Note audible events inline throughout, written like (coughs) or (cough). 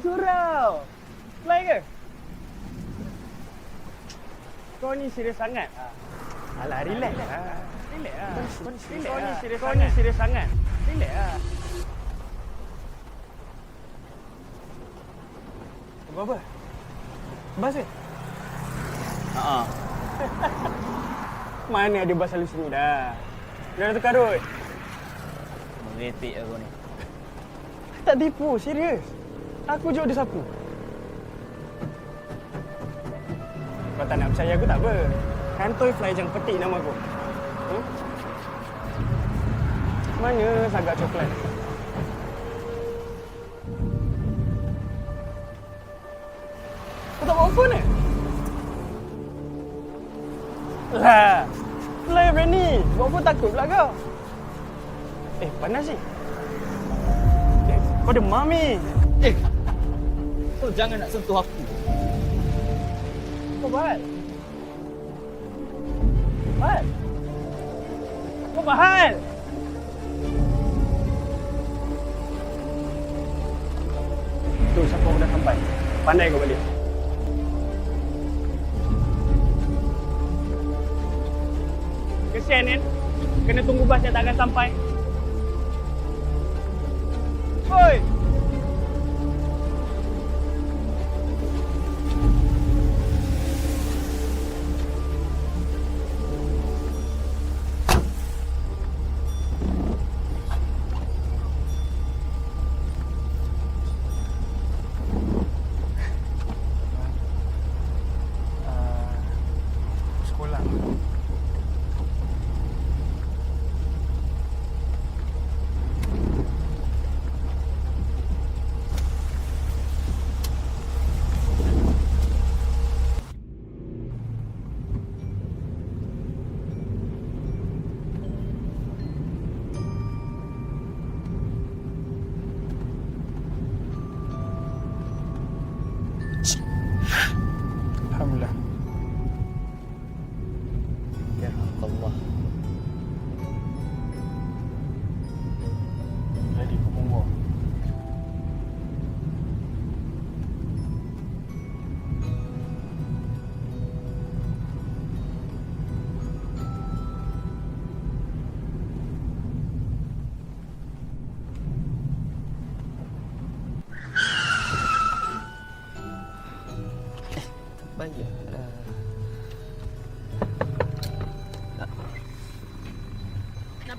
surau. Fly ke? Kau ni serius sangat. Ah. Alah, relax lah. Relax lah. Kau ni serius Kau ni serius Kau ni serius sangat. Relax lah. Apa apa? Bas ke? Ha. (laughs) Mana ada bas lalu sini dah. Dah tukar rut. Merepek aku ni. Tak tipu, serius. Aku je ada sapu. Kau tak nak percaya aku tak apa. Kantoi fly jangan petik nama aku. Hmm? Mana sagak coklat? Kau tak bawa phone eh? Lah, fly berani. Bawa phone takut pula kau. Eh, panas ni. Eh, kau demam ni. Eh. Kau jangan nak sentuh aku. Kau bahal. Bahal. Kau bahal. Tu siapa aku dah sampai. Pandai kau balik. Kesian kan? Kena tunggu bas yang tak akan sampai.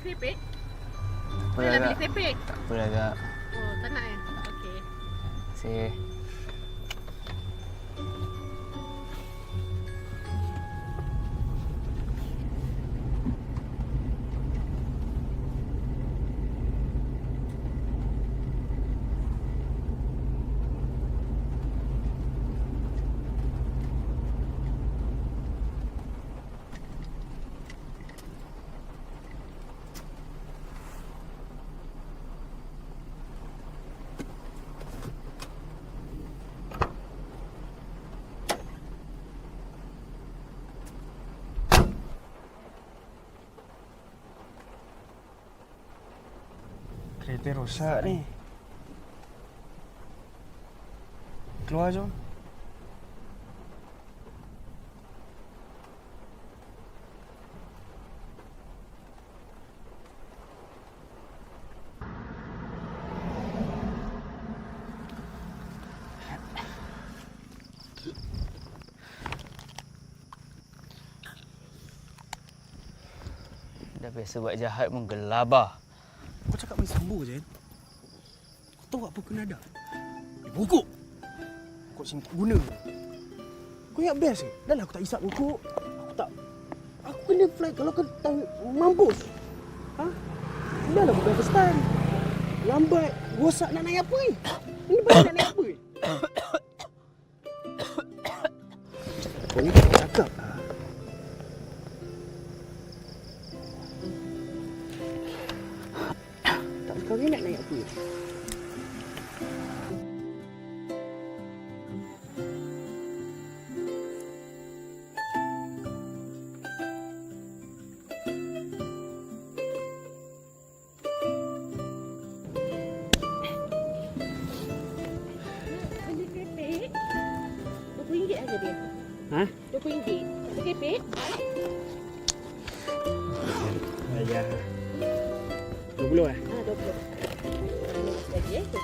Beli keripik? Apa Boleh beli agak? keripik? Tak apa agak. Oh, tak nak eh? Okey. Saya Kereta rosak ni. Keluar jom. dah biasa buat jahat pun gelabah. Main sambung je kan? Kau tahu apa kena ada? Eh, bokok! Kau sini tak guna. Kau ingat best ke? Dah lah aku tak isap bokok. Aku tak... Aku kena fly kalau kau tak mampus. Ha? Dah lah bukan first time. Lambat. Rosak nak naik apa ni? Ini baru nak naik apa ni? (coughs) Kau ni tak cakap lah. RM20. Okay, Pit? Ayah. 20 eh? Ah, 20. Ini lagi eh. 20.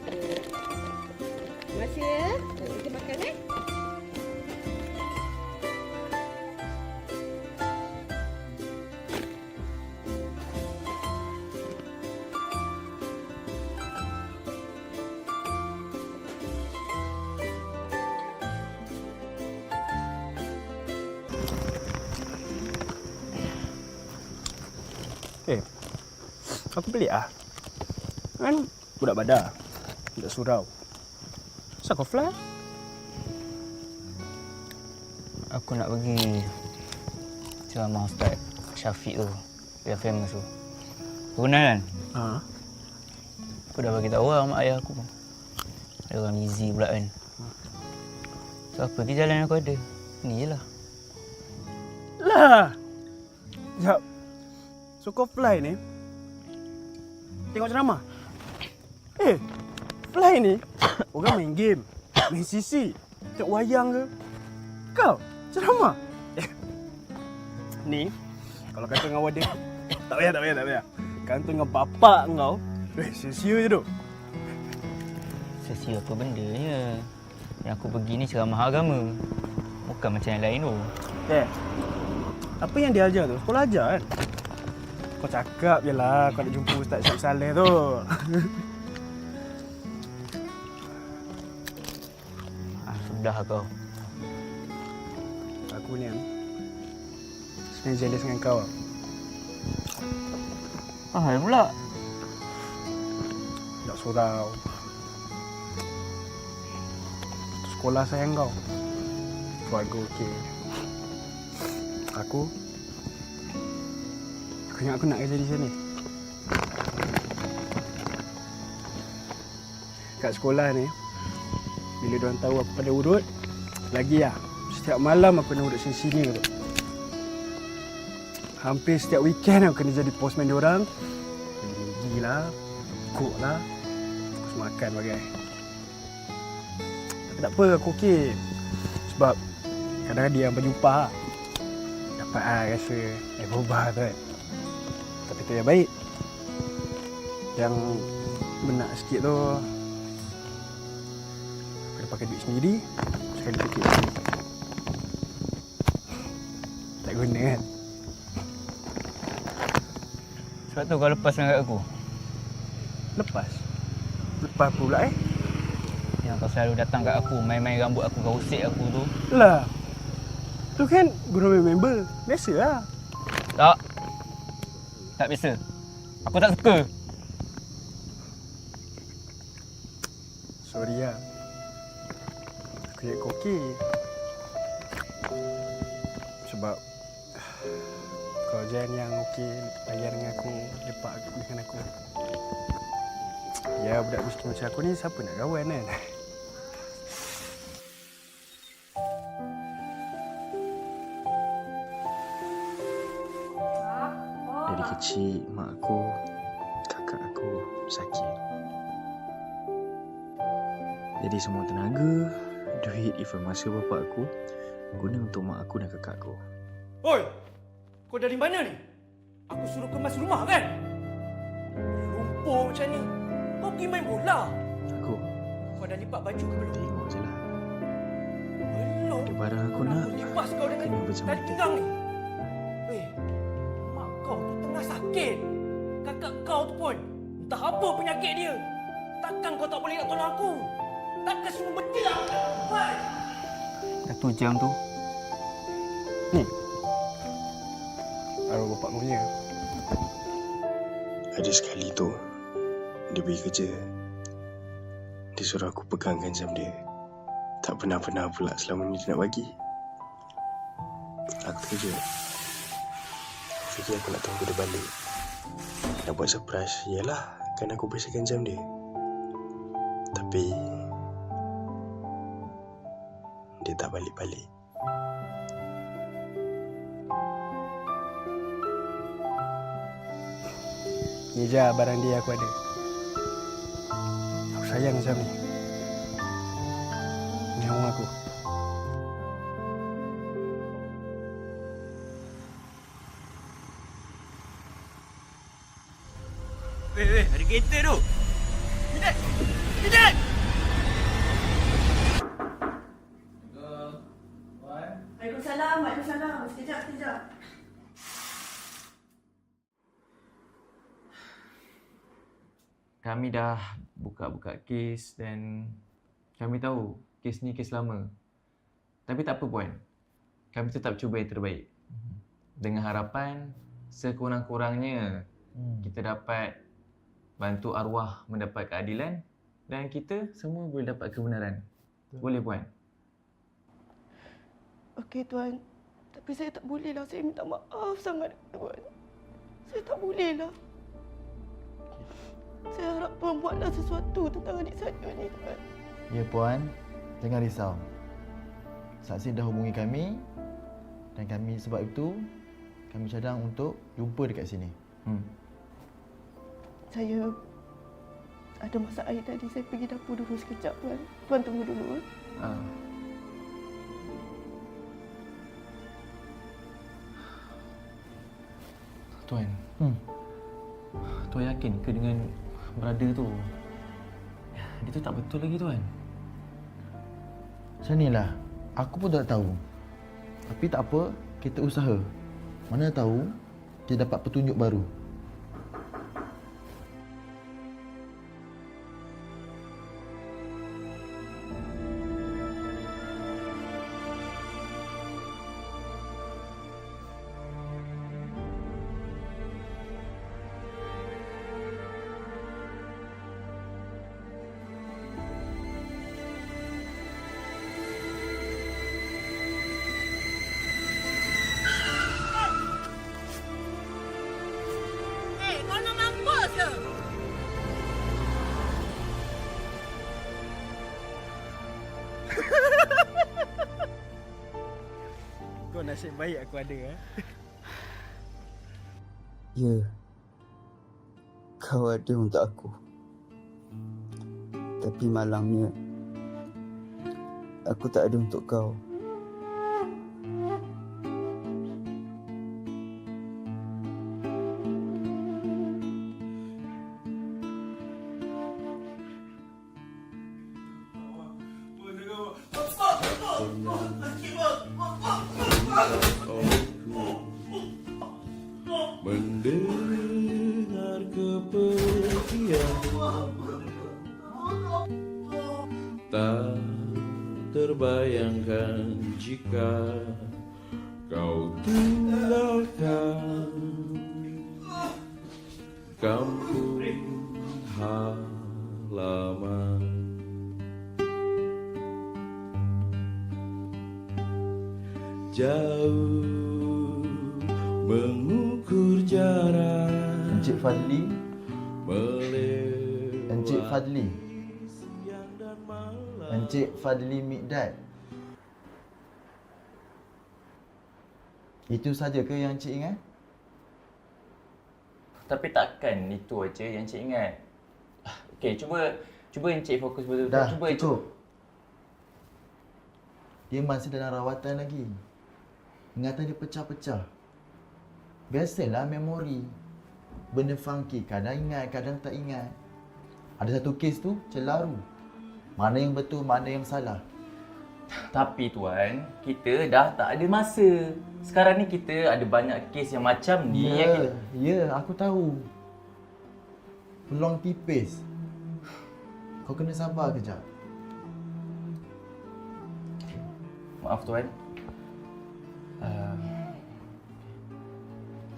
Okey. Terima ya. Kita makan eh. Eh. Aku pelik ah. Kan budak badar. Budak surau. Kenapa kau fly? Aku nak pergi ceramah Ustaz Syafiq tu. Yang famous tu. Kau kenal kan? Ha. Aku dah bagi tahu lah mak ayah aku. Ada orang busy pula kan. So apa pergi jalan aku ada. Ni je lah. Lah. Sekejap. So kau fly ni tengok ceramah. Eh, fly ni (coughs) orang main game, main CC, tengok wayang ke. Kau ceramah. Eh. Ni kalau kata dengan wadah (coughs) tak payah tak payah tak payah. Kan tu dengan bapak kau. Eh, sia-sia je tu. Sesi apa bendanya. Yang aku pergi ni ceramah agama. Bukan macam yang lain tu. Eh. Apa yang dia ajar tu? Sekolah ajar kan? Kau cakap je lah kau nak jumpa Ustaz Syed Saleh tu. (laughs) Ah, sudah kau. Aku ni kan sebenarnya jealous dengan kau. Ah, hal pula. Tak surau. Sekolah sayang kau. Keluarga okey. Aku Aku ingat aku nak kerja di sini. Kat sekolah ni bila diorang tahu aku pada urut lagi lah setiap malam aku kena urut sini-sini tu. Hampir setiap weekend aku kena jadi postman diorang. Gigi lah, kok lah, aku makan bagai. Tapi tak apa, aku okey. Sebab kadang-kadang dia yang berjumpa lah. Dapat lah rasa eh berubah tu kan. Tapi tu yang baik. Yang benak sikit tu kena pakai duit sendiri sekali fikir tak guna kan Sebab tu kau lepas dengan aku. lepas lepas pula eh Yang kau selalu datang kat aku, main-main rambut aku, kau usik aku tu. lah tu kan guna member biasa lah Tak. Tak biasa. Aku tak suka. sorry lah aku ingat kau okey sebab kau Jan yang okey layan dengan aku lepak dengan aku ya budak miskin macam aku ni siapa nak kawan kan Dari kecil mak aku, kakak aku sakit. Jadi semua tenaga, duit, even masa bapa aku guna untuk mak aku dan kakak aku. Oi, kau dari mana ni? Aku suruh kemas rumah kan? Lumpur macam ni. Kau pergi main bola. Aku Kau dah lipat baju ke belum? tengok je lah. Belum. Ada barang aku nak. Aku lipas kau dengan Kena tali pinggang ni. Sakit. Kakak kau tu pun entah apa penyakit dia. Takkan kau tak boleh nak tolong aku? Takkan semua benda aku nak buat? Satu jam tu, Ni. Arwah bapak kau punya. Ada sekali tu Dia pergi kerja Dia suruh aku pegangkan jam dia Tak pernah-pernah pula selama ni dia nak bagi Aku terkejut Aku fikir aku nak tunggu dia balik Nak buat surprise Yalah Kan aku bersihkan jam dia Tapi Dia tak balik-balik Ni je lah barang dia aku ada. Aku sayang macam ni. Nyawa aku. Kereta tu. Waalaikumsalam, Waalaikumsalam. Sekejap, sekejap. kami dah buka-buka kes dan kami tahu kes ni kes lama. Tapi tak apa puan. Kami tetap cuba yang terbaik. Dengan harapan sekurang-kurangnya kita dapat bantu arwah mendapat keadilan dan kita semua boleh dapat kebenaran. Boleh puan? Okey tuan. Tapi saya tak boleh lah. Saya minta maaf sangat tuan. Saya tak boleh lah. Saya harap tuan buatlah sesuatu tentang adik saya ni tuan. Ya puan, jangan risau. Saksi dah hubungi kami dan kami sebab itu kami cadang untuk jumpa dekat sini. Hmm. Saya ada masak air tadi. Saya pergi dapur dulu sekejap tuan. Tuan tunggu dulu. Ah. Tuan, Hmm. tuan yakin ke dengan brother tu? Dia tu tak betul lagi tuan. Macam inilah. Aku pun tak tahu. Tapi tak apa, kita usaha. Mana tahu kita dapat petunjuk baru. (laughs) Kau nasib baik aku ada eh. (laughs) Ya. Kau ada untuk aku. Tapi malangnya aku tak ada untuk kau. Kepergian Tak terbayangkan jika Kau tinggalkan Kampung halaman. Jauh mengukur jarak. Encik Fadli, Fadli, Encik Fadli Mikdad. Itu saja ke yang Encik ingat? Tapi takkan itu aja yang Cik ingat. Okey, cuba cuba Encik fokus betul-betul. Dah, cuba cukup. Dia masih dalam rawatan lagi. Ingatan dia pecah-pecah. Biasalah memori. Benda funky, kadang ingat, kadang tak ingat. Ada satu kes tu, celaru. Mana yang betul, mana yang salah. Tapi tuan, kita dah tak ada masa. Sekarang ni kita ada banyak kes yang macam ni Ya, kita... ya, aku tahu. Peluang tipis. Kau kena sabar kejap. Maaf tuan. Uh,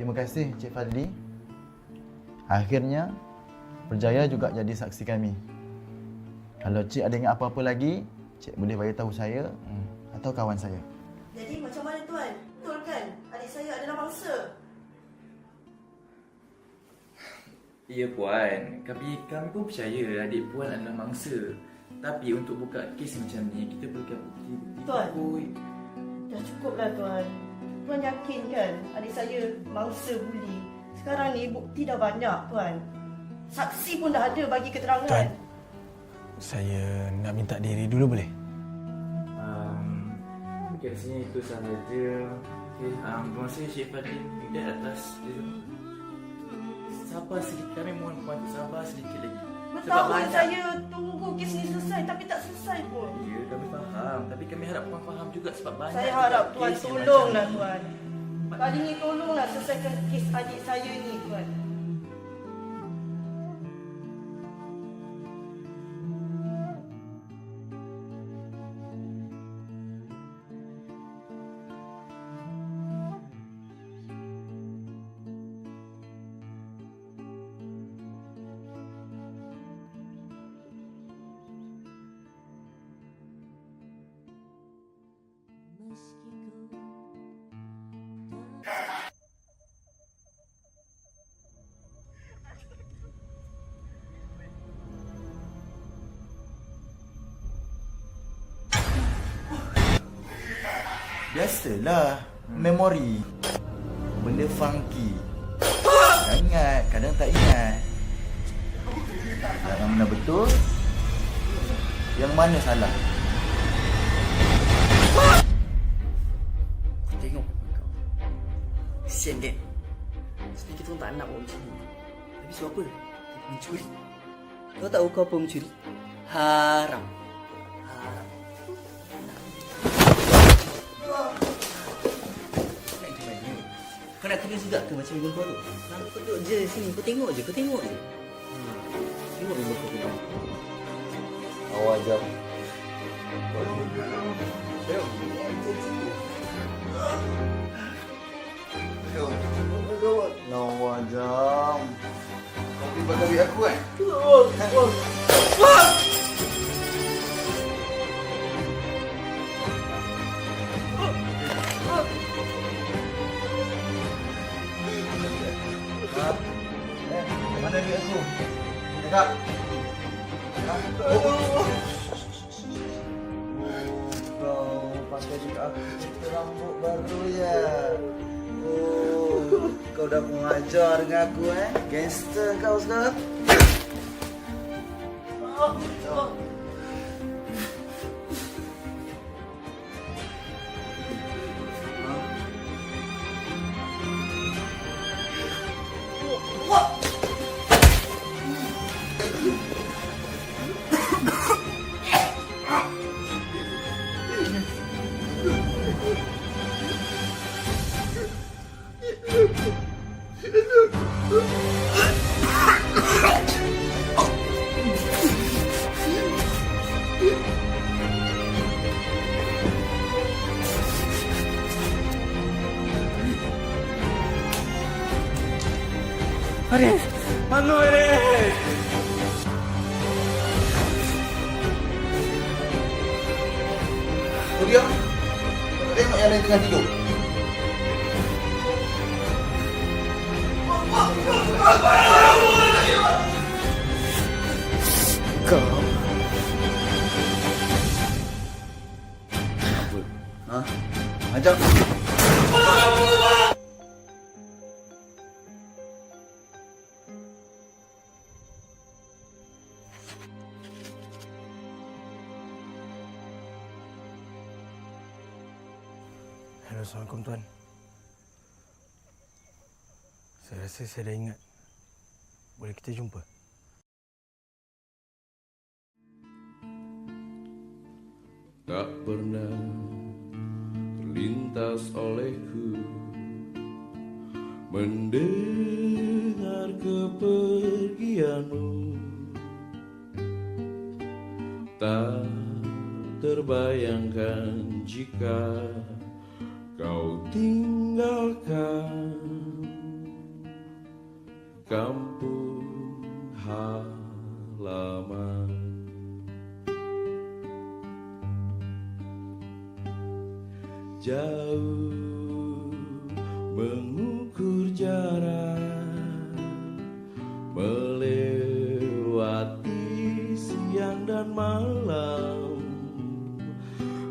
Terima kasih Cik Fadli. Akhirnya berjaya juga jadi saksi kami. Kalau Cik ada ingat apa-apa lagi, Cik boleh bagi tahu saya hmm. atau kawan saya. Jadi macam mana tuan? Betul kan? Adik saya adalah mangsa. Ya puan, kami kami pun percaya adik puan adalah mangsa. Tapi untuk buka kes macam ni, kita perlukan bukti-bukti Tuan. kuat. Dah cukuplah tuan. Tuan yakin kan adik saya mangsa buli. Sekarang ni bukti dah banyak tuan. Saksi pun dah ada bagi keterangan. Tuan. Saya nak minta diri dulu boleh? Um, mungkin rasanya itu sahaja. Okay, um, terima kasih Cik Fadli Tidak atas dia sabar sedikit. Kami mohon puan sabar sedikit lagi. Bertahun saya tunggu kes ni selesai tapi tak selesai pun. Ya, kami faham. Tapi kami harap puan faham juga sebab banyak Saya harap Tuan tolonglah. Tuan. Kali ni tolonglah selesaikan kes adik saya ni Tuan. Biasalah Memori. Benda funky. Kadang ingat Kadang tak ingat. Yang mana betul Yang mana salah Kesian kan? Sebenarnya kita orang tak nak buat macam ni. Tapi sebab apa? Kita mencuri. Kau tahu kau apa mencuri? Haram. Haram. Kau nak kena juga ke macam ibu kau tu? Kau duduk je sini. Kau tengok je. Kau tengok je. Hmm. Tengok ibu kau tu. Awal jam Lawa jam pergi pakai duit aku kan? Eh, aku? Cakap Oh, kau pakai juga cerita rambut baru ya. Oh, kau dah mengajar dengan aku eh. Gangster kau sekarang. Haris! Assalamualaikum Tuan. Saya rasa saya dah ingat. Boleh kita jumpa? tak pernah terlintas olehku mendengar kepergianmu tak terbayangkan jika kau tinggalkan kampung halaman. Jauh mengukur jarak melewati siang dan malam.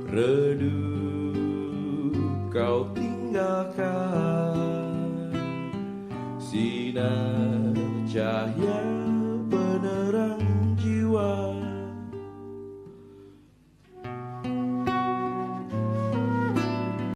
Redup kau ka. Sinadya yan.